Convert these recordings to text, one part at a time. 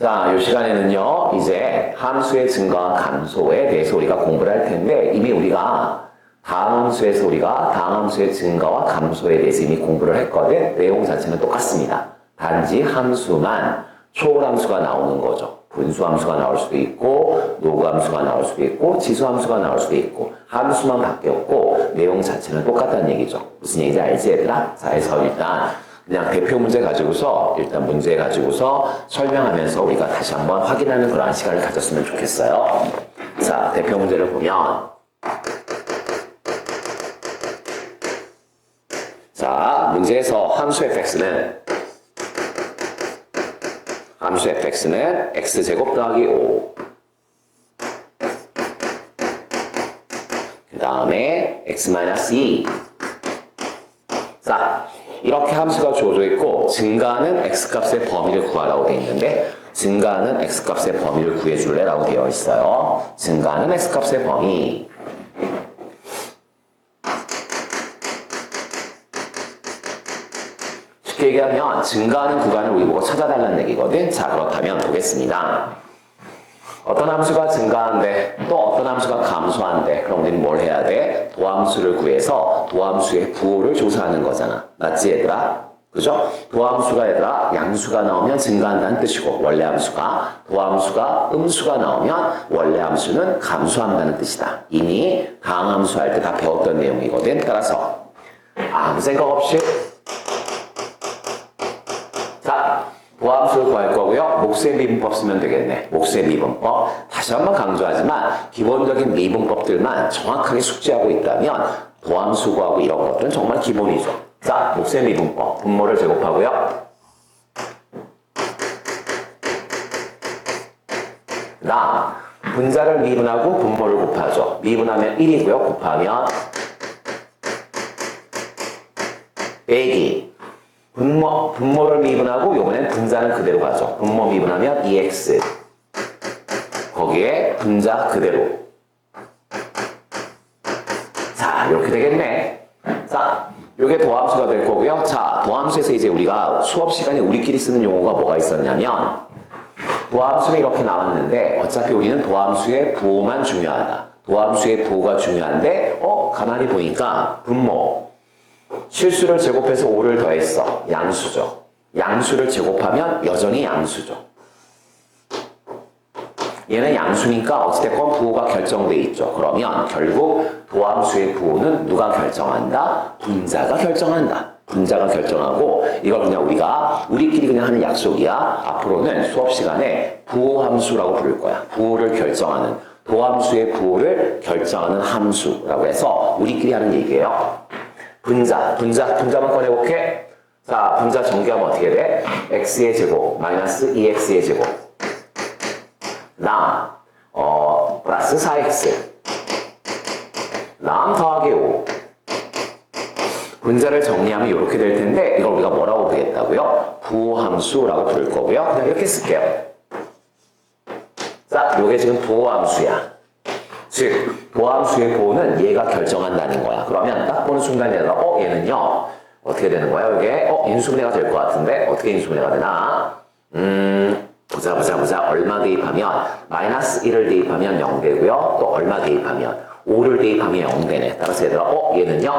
자, 이 시간에는요, 이제 함수의 증가와 감소에 대해서 우리가 공부를 할 텐데, 이미 우리가 다음 함수에서 우리가 다음 함수의 증가와 감소에 대해서 이미 공부를 했거든. 내용 자체는 똑같습니다. 단지 함수만 초월함수가 나오는 거죠. 분수함수가 나올 수도 있고, 노구함수가 나올 수도 있고, 지수함수가 나올 수도 있고, 함수만 바뀌었고, 내용 자체는 똑같다는 얘기죠. 무슨 얘기인지 알지, 얘들아? 자, 해서 일단 그냥 대표 문제 가지고서 일단 문제 가지고서 설명하면서 우리가 다시 한번 확인하는 그런 시간을 가졌으면 좋겠어요. 자, 대표 문제를 보면 자, 문제에서 함수 fx는 함수 fx는 x제곱 더하기 5. 그 다음에 x-2. 자, 이렇게 함수가 주어져 있고 증가하는 x값의 범위를 구하라고 되어 있는데 증가하는 x값의 범위를 구해줄래? 라고 되어 있어요. 증가하는 x값의 범위. 쉽게 얘기하면 증가하는 구간을 우리 보고 찾아달라는 얘기거든. 자, 그렇다면 보겠습니다. 어떤 함수가 증가한대, 또 어떤 함수가 감소한대. 그럼 우리는 뭘 해야 돼? 도함수를 구해서 도함수의 부호를 조사하는 거잖아. 맞지, 얘들아? 그죠? 도함수가 얘들아, 양수가 나오면 증가한다는 뜻이고, 원래 함수가, 도함수가 음수가 나오면 원래 함수는 감소한다는 뜻이다. 이미 강함수 할 때 다 배웠던 내용이거든. 따라서 아무 생각 없이 자, 보함수를 구할 거고요. 목수의 미분법 쓰면 되겠네. 목수의 미분법. 다시 한번 강조하지만 기본적인 미분법들만 정확하게 숙지하고 있다면 보함수 구하고 이런 것들은 정말 기본이죠. 자, 목수의 미분법. 분모를 제곱하고요. 나 분자를 미분하고 분모를 곱하죠. 미분하면 1이고요. 곱하면 빼기 분모, 분모를 미분하고 요번엔 분자는 그대로 가죠. 분모 미분하면 EX. 거기에 분자 그대로. 자, 이렇게 되겠네. 자, 요게 도함수가 될 거고요. 자, 도함수에서 이제 우리가 수업 시간에 우리끼리 쓰는 용어가 뭐가 있었냐면 도함수는 이렇게 나왔는데 어차피 우리는 도함수의 부호만 중요하다. 도함수의 부호가 중요한데 어, 가만히 보니까 분모 실수를 제곱해서 5를 더했어. 양수죠. 양수를 제곱하면 여전히 양수죠. 얘는 양수니까 어찌됐건 부호가 결정돼 있죠. 그러면 결국 도함수의 부호는 누가 결정한다? 분자가 결정한다. 분자가 결정하고 이걸 그냥 우리가 우리끼리 그냥 하는 약속이야. 앞으로는 수업 시간에 부호함수라고 부를 거야. 부호를 결정하는 도함수의 부호를 결정하는 함수라고 해서 우리끼리 하는 얘기예요. 분자, 분자, 분자만 꺼내볼게. 자, 분자 전개하면 어떻게 돼? x의 제곱 마이너스 2x의 제곱 남, 어, 플러스 4x 남 더하기 5 분자를 정리하면 이렇게 될 텐데 이걸 우리가 뭐라고 부르겠다고요? 부호함수라고 부를 거고요. 그냥 이렇게 쓸게요. 자, 요게 지금 부호함수야. 즉, 보함수의 보호는 얘가 결정한다는 거야. 그러면 딱 보는 순간에 어, 얘는요, 어떻게 되는 거야, 이게? 어, 인수분해가 될 것 같은데, 어떻게 인수분해가 되나? 음, 보자, 보자, 보자. 얼마 대입하면, 마이너스 1을 대입하면 0 되고요. 또 얼마 대입하면, 5를 대입하면 0 되네. 따라서 얘들아, 어, 얘는요,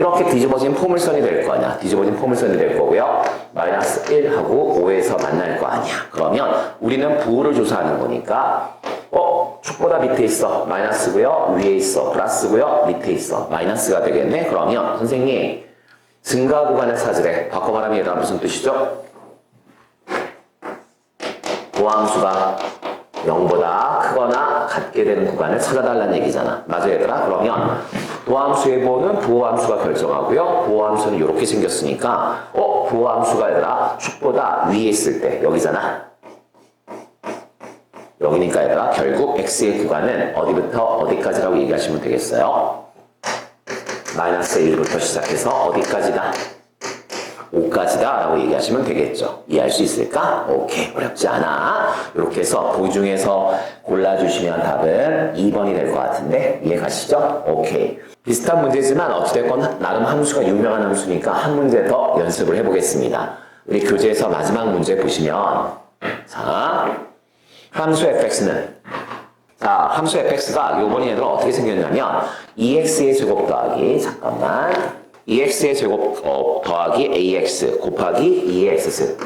이렇게 뒤집어진 포물선이 될 거 아니야. 뒤집어진 포물선이 될 거고요. 마이너스 1하고 5에서 만날 거 아니야. 그러면 우리는 부호를 조사하는 거니까 어? 축보다 밑에 있어. 마이너스고요. 위에 있어. 플러스고요. 밑에 있어. 마이너스가 되겠네. 그러면 선생님 증가 구간을 찾으래. 바꿔 말하면 얘들아 무슨 뜻이죠? 보함수가 0보다 크거나 같게 되는 구간을 찾아달라는 얘기잖아. 맞아 얘들아? 그러면 도함수의 보는 부호함수가 결정하고요. 부호함수는 이렇게 생겼으니까 어? 부호함수가 얘들아 축보다 위에 있을 때 여기잖아. 여기니까 얘들아 결국 x의 구간은 어디부터 어디까지라고 얘기하시면 되겠어요. 마이너스 1부터 시작해서 어디까지다? 5까지다 라고 얘기하시면 되겠죠. 이해할 수 있을까? 오케이. 어렵지 않아. 이렇게 해서 보기 중에서 골라주시면 답은 2번이 될 것 같은데 이해 가시죠? 오케이. 비슷한 문제지만 어찌됐건 나름 함수가 유명한 함수니까 한 문제 더 연습을 해보겠습니다. 우리 교재에서 마지막 문제 보시면 자 함수 fx는 자 함수 fx가 요번 얘들 어떻게 생겼냐면 ex의 제곱 더하기 잠깐만 ex의 제곱 어, 더하기 ax 곱하기 2x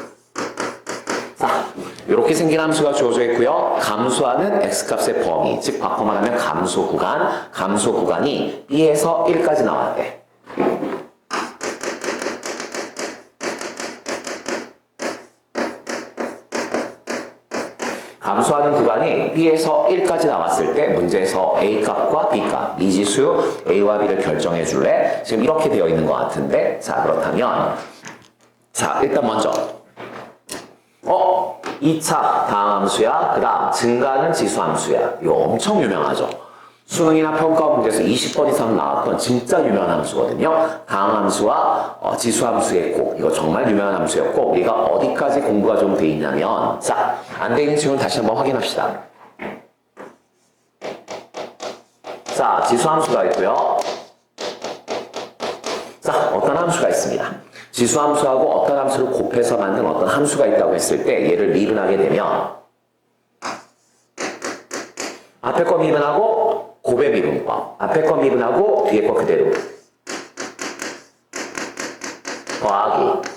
자, 이렇게 생긴 함수가 주어져 있고요. 감소하는 x값의 범위, 즉 바꿔 말하면 감소 구간, 감소 구간이 b에서 1까지 나왔대. 감소하는 구간이 b에서 1까지 나왔을 때 문제에서 a 값과 b 값, 미지수 a와 b를 결정해 줄래? 지금 이렇게 되어 있는 것 같은데 자 그렇다면 자 일단 먼저 어? 2차 다함수야. 그 다음 증가는 지수함수야. 이거 엄청 유명하죠. 수능이나 평가 문제에서 20번 이상 나왔던 진짜 유명한 함수거든요. 다함수와 어, 지수함수의 꼭 이거 정말 유명한 함수였고 우리가 어디까지 공부가 좀 돼 있냐면 자, 안 돼 있는 친구는 다시 한번 확인합시다. 자, 지수함수가 있고요. 자, 어떤 함수가 있습니다. 지수함수하고 어떤 함수를 곱해서 만든 어떤 함수가 있다고 했을 때 얘를 미분하게 되면 앞에 거 미분하고 곱의 미분법 앞에 거 미분하고 뒤에 거 그대로 더하기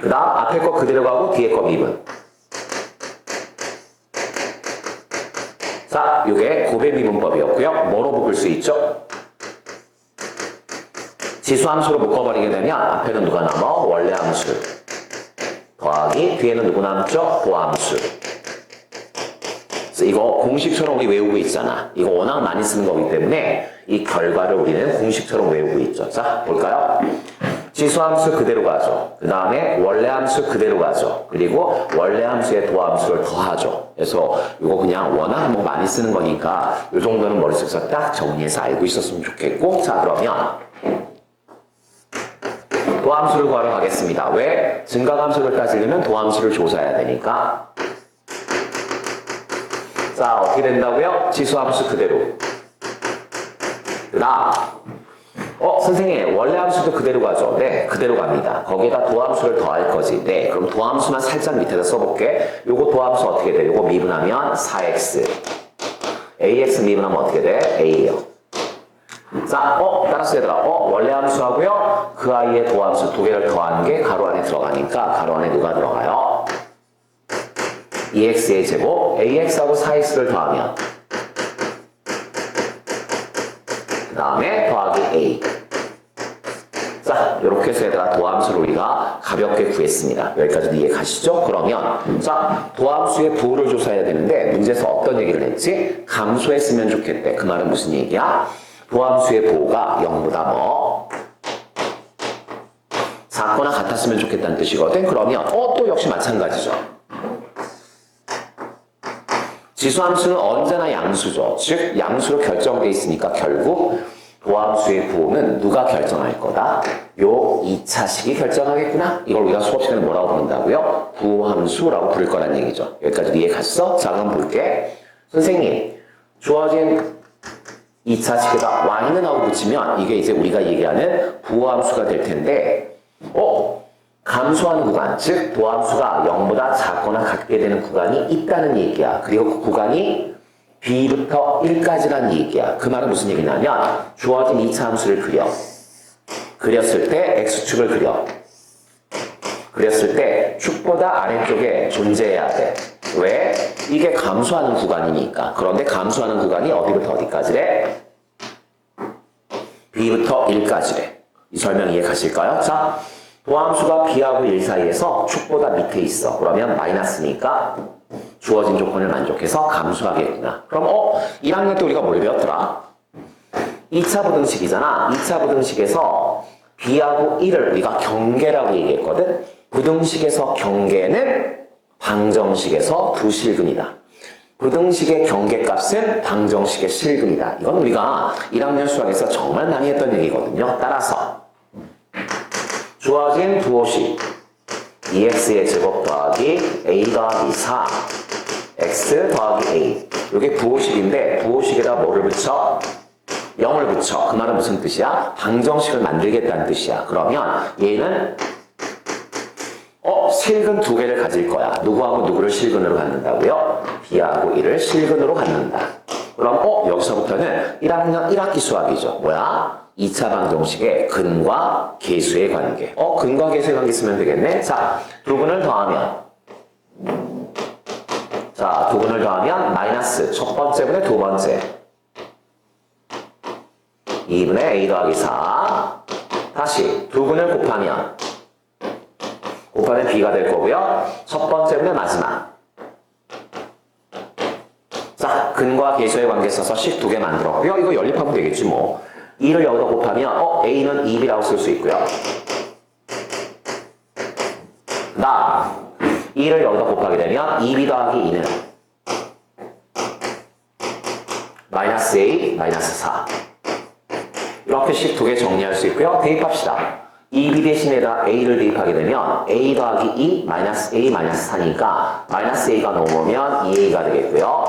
그 다음 앞에 거 그대로 가고 뒤에 거 미분 자, 이게 곱의 미분법이었고요. 뭐로 묶을 수 있죠? 지수함수로 묶어버리게 되면 앞에는 누가 남아? 원래 함수 더하기 뒤에는 누구 남죠? 보함수 이거 공식처럼 우리 외우고 있잖아 이거 워낙 많이 쓰는 거기 때문에 이 결과를 우리는 공식처럼 외우고 있죠 자 볼까요? 지수함수 그대로 가죠 그 다음에 원래 함수 그대로 가죠 그리고 원래 함수에 도함수를 더하죠 그래서 이거 그냥 워낙 뭐 많이 쓰는 거니까 이 정도는 머릿속에서 딱 정리해서 알고 있었으면 좋겠고 자 그러면 도함수를 구하러 가겠습니다. 왜? 증가함수를 따지려면 도함수를 조사해야 되니까. 자, 어떻게 된다고요? 지수함수 그대로. 그 다음. 어, 선생님, 원래 함수도 그대로 가죠? 네, 그대로 갑니다. 거기에다 도함수를 더할 거지. 네, 그럼 도함수만 살짝 밑에다 써볼게. 요거 도함수 어떻게 돼? 요거 미분하면 4x. ax 미분하면 어떻게 돼? a예요. 자, 어, 따라서 얘들아, 어, 원래 함수하고요, 그 아이의 도함수 두 개를 더한 게 가로 안에 들어가니까 가로 안에 누가 들어가요? 2x의 제곱, ax하고 4x를 더하면 그 다음에 더하기 a 자, 이렇게 해서 얘들아 도함수를 우리가 가볍게 구했습니다. 여기까지도 이해 가시죠? 그러면 자, 도함수의 부호를 조사해야 되는데 문제에서 어떤 얘기를 했지? 감소했으면 좋겠대. 그 말은 무슨 얘기야? 도함수의 부호가 0보다 뭐 작거나 같았으면 좋겠다는 뜻이거든. 그러면 어 또 역시 마찬가지죠. 지수함수는 언제나 양수죠. 즉 양수로 결정돼 있으니까 결국 도함수의 부호는 누가 결정할 거다? 요 2차식이 결정하겠구나? 이걸 우리가 수업 시간에 뭐라고 부른다고요? 부호함수라고 부를 거란 얘기죠. 여기까지 이해 갔어? 자 그럼 볼게. 선생님, 주어진 2차식에다 y는 하고 붙이면 이게 이제 우리가 얘기하는 부호함수가 될 텐데 어? 감소하는 구간, 즉 도함수가 0보다 작거나 같게 되는 구간이 있다는 얘기야. 그리고 그 구간이 b부터 1까지라는 얘기야. 그 말은 무슨 얘기냐면 주어진 2차 함수를 그려. 그렸을 때 x축을 그려. 그렸을 때 축보다 아래쪽에 존재해야 돼. 왜? 이게 감소하는 구간이니까. 그런데 감소하는 구간이 어디부터 어디까지래? b부터 1까지래. 이 설명 이해 가실까요? 자, 도함수가 b하고 1 사이에서 축보다 밑에 있어. 그러면 마이너스니까 주어진 조건을 만족해서 감소하겠구나. 그럼 어? 1학년 때 우리가 뭘 배웠더라? 2차 부등식이잖아. 2차 부등식에서 b하고 1을 우리가 경계라고 얘기했거든. 부등식에서 경계는 방정식에서 두 실근이다. 부등식의 경계값은 방정식의 실근이다. 이건 우리가 1학년 수학에서 정말 많이 했던 얘기거든요. 따라서 주어진 부호식 2x의 제곱 더하기 a 더하기 4 x 더하기 a 이게 부호식인데 부호식에다 뭐를 붙여? 0을 붙여. 그 말은 무슨 뜻이야? 방정식을 만들겠다는 뜻이야. 그러면 얘는 어 실근 두 개를 가질 거야. 누구하고 누구를 실근으로 갖는다고요? B하고 1을 실근으로 갖는다. 그럼 어 여기서부터는 1학년 1학기 수학이죠. 뭐야? 2차 방정식의 근과 계수의 관계. 어 근과 계수의 관계 쓰면 되겠네. 자, 두 분을 더하면 자, 두 분을 더하면 마이너스 첫 번째 분의 두 번째 2분의 a 더하기 4 다시 두 분을 곱하면 곱하면 b가 될 거고요. 첫 번째 분의 마지막 자, 근과 계수의 관계 써서 식 두 개 만들었고요. 이거 연립하면 되겠지 뭐. 2를 여기다 곱하면 어, a는 2b라고 쓸 수 있고요. 그 다음 2를 여기다 곱하게 되면 2b 더하기 2는 마이너스 a 마이너스 4 이렇게 식두개 정리할 수 있고요. 대입합시다. 2b 대신에다 a를 대입하게 되면 a 더하기 2 마이너스 a 마이너스 4니까 마이너스 a가 넘어오면 2a가 되겠고요.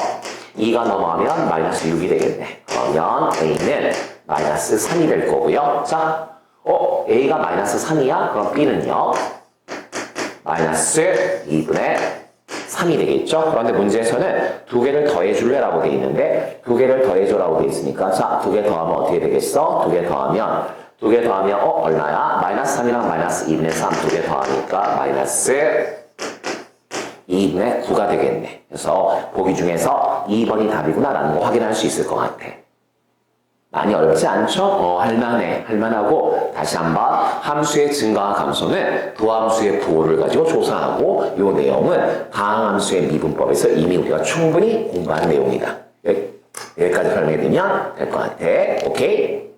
2가 넘어가면 마이너스 6이 되겠네. 그러면 a는 마이너스 3이 될 거고요. 자, 어, a가 마이너스 3이야? 그럼 b는요? 마이너스 2분의 3이 되겠죠? 그런데 문제에서는 두 개를 더해줄래라고 돼 있는데 두 개를 더해줘라고 돼 있으니까 자, 두 개 더하면 어떻게 되겠어? 두 개 더하면 두 개 더하면 어, 얼마야? 마이너스 3이랑 마이너스 2분의 3 두 개 더하니까 마이너스 2분의 9가 되겠네. 그래서 보기 중에서 2번이 답이구나라는 거 확인할 수 있을 것 같아. 많이 어렵지 않죠? 어, 할만해. 할만하고, 다시 한번, 함수의 증가와 감소는 도함수의 부호를 가지고 조사하고, 이 내용은 다항함수의 미분법에서 이미 우리가 충분히 공부한 내용이다. 여기, 여기까지 설명이 되면 될 것 같아. 오케이?